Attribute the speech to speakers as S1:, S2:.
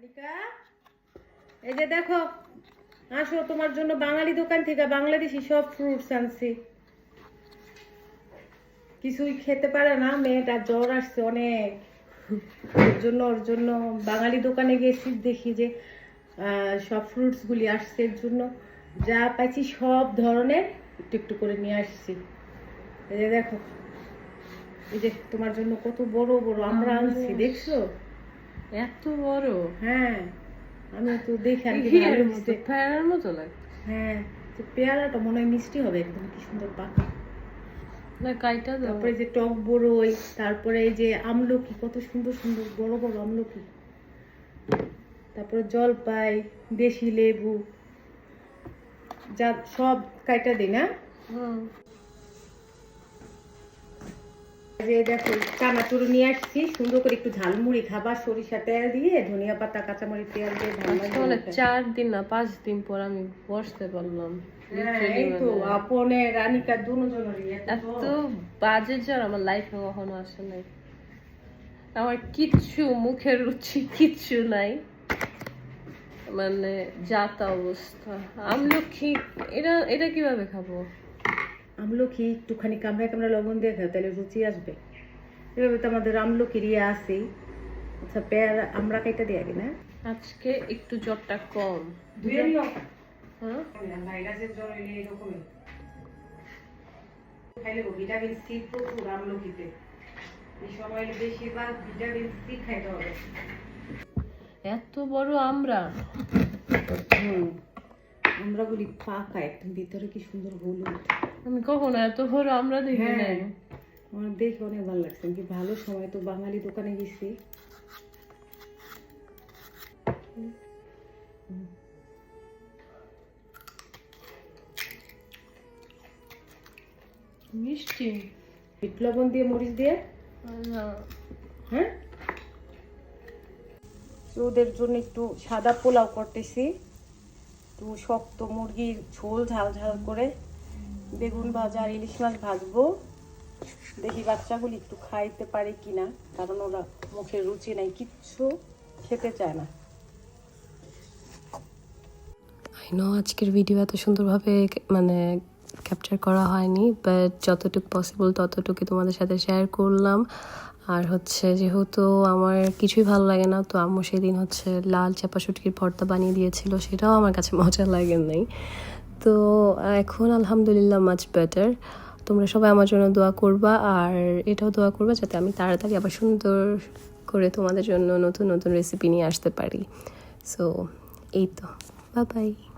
S1: আনিকা এই যে দেখো আসো তোমার জন্য বাঙালি দোকান থেকে বাংলাদেশি সব ফ্রুটস আনছি। কিছুই খেতে পারে না মেয়েটা জ্বর আসছে অনেক। ওর জন্য ওর জন্য বাঙালি দোকানে গেছি দেখি যে সব ফ্রুটস গুলি আসছে এর জন্য। যা পাইছি সব ধরনের একটু একটু করে নিয়ে আসছি। এই যে দেখো এই যে তোমার জন্য কত বড় বড় আমরা আনছি দেখছ?
S2: এত বড়?
S1: হ্যাঁ। আমি তো দেখে আর কি ভালো
S2: মতো। লাগে।
S1: হ্যাঁ তো পেয়ারাটা মনে হয় মিষ্টি হবে একদম কি সুন্দর পাকা।
S2: না কাইটা
S1: তারপরে যে টক বড়ই তারপরে এই যে আমলকি কত সুন্দর সুন্দর বড় বড় আমলকি। তারপরে জলপাই দেশি লেবু যা সব কাইটা দিই না?
S2: হুম।
S1: যে দেখো চানাচুর নিয়ে আসছি। সুন্দর করে একটু ঝালমুড়ি খাবার সরিষা তেল দিয়ে ধনিয়া পাতা কাঁচামরিচ তেল দিয়ে
S2: চার দিন না পাঁচ দিন পর আমি বসতে পারলাম।
S1: হ্যাঁ। আপনে রানিকা দুজনেরই এত
S2: এত বাজে জ্বর আমার লাইফে কখনো আসে নাই। আমার কিচ্ছু মুখের রুচি কিচ্ছু নাই। মানে যাতা অবস্থা। আমলক্ষী এটা এটা কীভাবে খাব?
S1: আমলকি একটুখানি কামড়ায় কামড়া লবণ দিয়ে খাও তাহলে রুচি আসবে। এভাবে তো আমাদের আমলকির ইয়ে আছেই। আচ্ছা পেয়ারা আমরা কাইটা দিয়ে আগে না?
S2: আজকে একটু জ্বরটা কম। হ্যাঁ?
S1: ভাইরাসের জ্বর হইলে এরকমই। খাইলে ভিটামিন সি প্রচুর আমলকিতে। এই সময় বেশিরভাগ ভিটামিন সি খাইতে হবে।
S2: এত বড় আমরা?
S1: হুম আমরা বলি পাকা একদম ভিতরে কি সুন্দর হলুদ।
S2: আমি কখনো এত বড় আমরা দেখি
S1: হ্যাঁ
S2: নাই।
S1: আমার দেখে অনেক ভালো লাগছে। কি ভালো সময় তো বাঙালি দোকানে গেছি।
S2: মিষ্টি।
S1: বিট লবণ দিয়ে মরিচ দিয়ে? হ্যাঁ? ওদের জন্য একটু সাদা পোলাও করতেছি। তো শক্ত মুরগির ঝোল ঝাল ঝাল করে। বেগুন ভাজা আর ইলিশ মাছ ভাজবো। দেখি বাচ্চাগুলি একটু খাইতে পারে কিনা, কারণ ওরা মুখে রুচি নাই, কিচ্ছু খেতে চায় না।
S3: আজকের ভিডিও এত সুন্দরভাবে মানে ক্যাপচার করা হয়নি বাট যতটুকু পসিবল ততটুকু তোমাদের সাথে শেয়ার করলাম। আর হচ্ছে যেহেতু আমার কিছুই ভালো লাগে না, তো আম্মু সেদিন হচ্ছে লাল চাপা শুটকির ভর্তা বানিয়ে দিয়েছিল, সেটাও আমার কাছে মজা লাগে নাই। তো এখন আলহামদুলিল্লাহ মাছ বেটার তোমরা সবাই আমার জন্য দোয়া করবা আর এটাও দোয়া করবা যাতে আমি তাড়াতাড়ি আবার সুন্দর করে তোমাদের জন্য নতুন নতুন রেসিপি নিয়ে আসতে পারি। সো এই তো। Bye bye